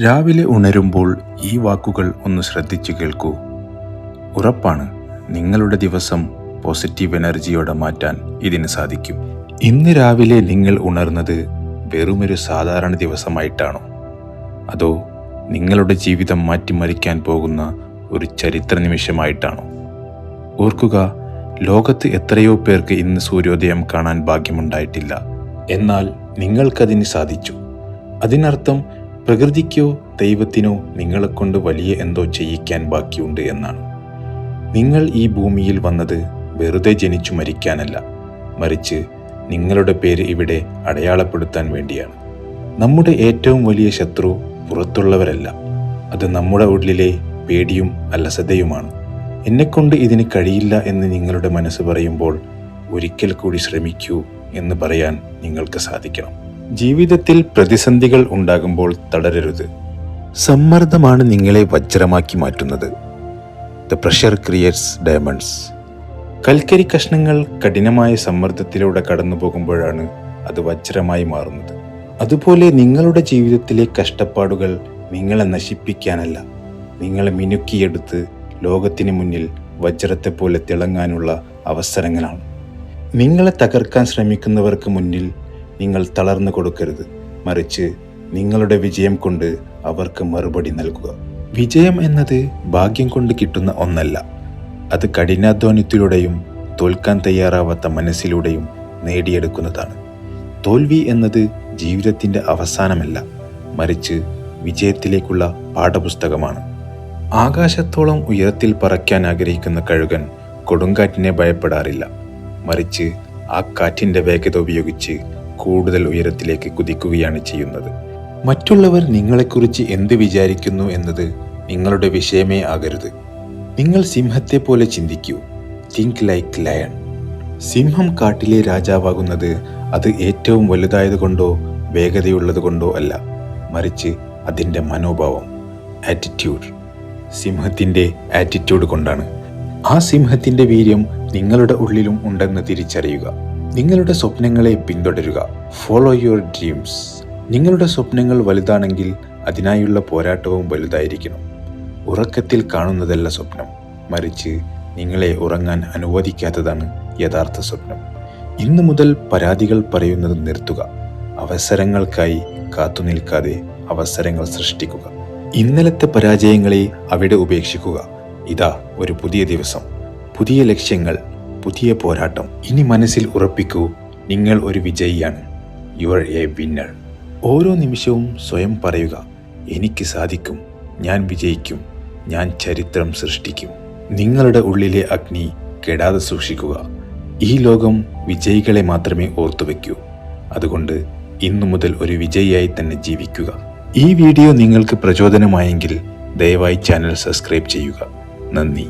രാവിലെ ഉണരുമ്പോൾ ഈ വാക്കുകൾ ഒന്ന് ശ്രദ്ധിച്ചു കേൾക്കൂ. ഉറപ്പാണ് നിങ്ങളുടെ ദിവസം പോസിറ്റീവ് എനർജിയോടെ മാറ്റാൻ ഇതിന് സാധിക്കും. ഇന്ന് രാവിലെ നിങ്ങൾ ഉണർന്നത് വെറുമൊരു സാധാരണ ദിവസമായിട്ടാണോ? അതോ നിങ്ങളുടെ ജീവിതം മാറ്റിമറിക്കാൻ പോകുന്ന ഒരു ചരിത്ര നിമിഷമായിട്ടാണോ? ഓർക്കുക ലോകത്ത് എത്രയോ പേർക്ക് ഇന്ന് സൂര്യോദയം കാണാൻ ഭാഗ്യമുണ്ടായിട്ടില്ല. എന്നാൽ നിങ്ങൾക്കതിന് സാധിച്ചു. അതിനർത്ഥം പ്രകൃതിക്കോ ദൈവത്തിനോ നിങ്ങളെക്കൊണ്ട് വലിയ എന്തോ ചെയ്യിക്കാൻ ബാക്കിയുണ്ട് എന്നാണ്. നിങ്ങൾ ഈ ഭൂമിയിൽ വന്നത് വെറുതെ ജനിച്ചു മരിക്കാനല്ല മറിച്ച് നിങ്ങളുടെ പേര് ഇവിടെ അടയാളപ്പെടുത്താൻ വേണ്ടിയാണ്. നമ്മുടെ ഏറ്റവും വലിയ ശത്രു പുറത്തുള്ളവരല്ല. അത് നമ്മുടെ ഉള്ളിലെ പേടിയും അലസതയുമാണ്. എന്നെക്കൊണ്ട് ഇതിന് കഴിയില്ല എന്ന് നിങ്ങളുടെ മനസ്സ് പറയുമ്പോൾ ഒരിക്കൽ കൂടി ശ്രമിക്കൂ എന്ന് പറയാൻ നിങ്ങൾക്ക് സാധിക്കണം. ജീവിതത്തിൽ പ്രതിസന്ധികൾ ഉണ്ടാകുമ്പോൾ തളരരുത് സമ്മർദ്ദമാണ് നിങ്ങളെ വജ്രമാക്കി മാറ്റുന്നത്. ദ പ്രഷർ ക്രിയേറ്റ്സ് ഡയമണ്ട്സ് കൽക്കരി കഷ്ണങ്ങൾ കഠിനമായ സമ്മർദ്ദത്തിലൂടെ കടന്നു പോകുമ്പോഴാണ് അത് വജ്രമായി മാറുന്നത്. അതുപോലെ നിങ്ങളുടെ ജീവിതത്തിലെ കഷ്ടപ്പാടുകൾ നിങ്ങളെ നശിപ്പിക്കാനല്ല. നിങ്ങളെ മിനുക്കിയെടുത്ത് ലോകത്തിന് മുന്നിൽ വജ്രത്തെ പോലെ തിളങ്ങാനുള്ള അവസരങ്ങളാണ്. നിങ്ങളെ തകർക്കാൻ ശ്രമിക്കുന്നവർക്ക് മുന്നിൽ നിങ്ങൾ തളർന്നു കൊടുക്കരുത്. മറിച്ച് നിങ്ങളുടെ വിജയം കൊണ്ട് അവർക്ക് മറുപടി നൽകുക. വിജയം എന്നത് ഭാഗ്യം കൊണ്ട് കിട്ടുന്ന ഒന്നല്ല. അത് കഠിനാധ്വാനത്തിലൂടെയും തോൽക്കാൻ തയ്യാറാവാത്ത മനസ്സിലൂടെയും നേടിയെടുക്കുന്നതാണ്. തോൽവി എന്നത് ജീവിതത്തിന്റെ അവസാനമല്ല മറിച്ച് വിജയത്തിലേക്കുള്ള പാഠപുസ്തകമാണ്. ആകാശത്തോളം ഉയരത്തിൽ പറക്കാൻ ആഗ്രഹിക്കുന്ന കഴുകൻ കൊടുങ്കാറ്റിനെ ഭയപ്പെടാറില്ല. മറിച്ച് ആ കാറ്റിന്റെ വേഗത ഉപയോഗിച്ച് കൂടുതൽ ഉയരത്തിലേക്ക് കുതിക്കുകയാണ് ചെയ്യുന്നത്. മറ്റുള്ളവർ നിങ്ങളെക്കുറിച്ച് എന്ത് വിചാരിക്കുന്നു എന്നത് നിങ്ങളുടെ വിഷയമേ ആകരുത്. നിങ്ങൾ സിംഹത്തെ പോലെ ചിന്തിക്കൂ. തിങ്ക് ലൈക്ക് ലയൺ സിംഹം കാട്ടിലെ രാജാവാകുന്നത് അത് ഏറ്റവും വലുതായതുകൊണ്ടോ വേഗതയുള്ളത് കൊണ്ടോ അല്ല. മറിച്ച് അതിന്റെ മനോഭാവം ആറ്റിറ്റ്യൂഡ് സിംഹത്തിന്റെ ആറ്റിറ്റ്യൂഡ് കൊണ്ടാണ്. ആ സിംഹത്തിന്റെ വീര്യം നിങ്ങളുടെ ഉള്ളിലും ഉണ്ടെന്ന് തിരിച്ചറിയുക. നിങ്ങളുടെ സ്വപ്നങ്ങളെ പിന്തുടരുക. ഫോളോ യുവർ ഡ്രീംസ് നിങ്ങളുടെ സ്വപ്നങ്ങൾ വലുതാണെങ്കിൽ അതിനായുള്ള പോരാട്ടവും വലുതായിരിക്കണം. ഉറക്കത്തിൽ കാണുന്നതല്ല സ്വപ്നം. മറിച്ച് നിങ്ങളെ ഉറങ്ങാൻ അനുവദിക്കാത്തതാണ് യഥാർത്ഥ സ്വപ്നം. ഇന്നു മുതൽ പരാതികൾ പറയുന്നത് നിർത്തുക. അവസരങ്ങൾക്കായി കാത്തുനിൽക്കാതെ അവസരങ്ങൾ സൃഷ്ടിക്കുക. ഇന്നലത്തെ പരാജയങ്ങളെ അവിടെ ഉപേക്ഷിക്കുക. ഇതാ ഒരു പുതിയ ദിവസം. പുതിയ ലക്ഷ്യങ്ങൾ പുതിയ പോരാട്ടം. ഇനി മനസ്സിൽ ഉറപ്പിക്കൂ നിങ്ങൾ ഒരു വിജയിയാണ്. യു ആർ എ വിന്നർ ഓരോ നിമിഷവും സ്വയം പറയുക എനിക്ക് സാധിക്കും ഞാൻ വിജയിക്കും ഞാൻ ചരിത്രം സൃഷ്ടിക്കും. നിങ്ങളുടെ ഉള്ളിലെ അഗ്നി കെടാതെ സൂക്ഷിക്കുക. ഈ ലോകം വിജയികളെ മാത്രമേ ഓർത്തുവെക്കൂ അതുകൊണ്ട് ഇന്നു മുതൽ ഒരു വിജയിയായി തന്നെ ജീവിക്കുക. ഈ വീഡിയോ നിങ്ങൾക്ക് പ്രചോദനമായെങ്കിൽ ദയവായി ചാനൽ സബ്സ്ക്രൈബ് ചെയ്യുക. നന്ദി.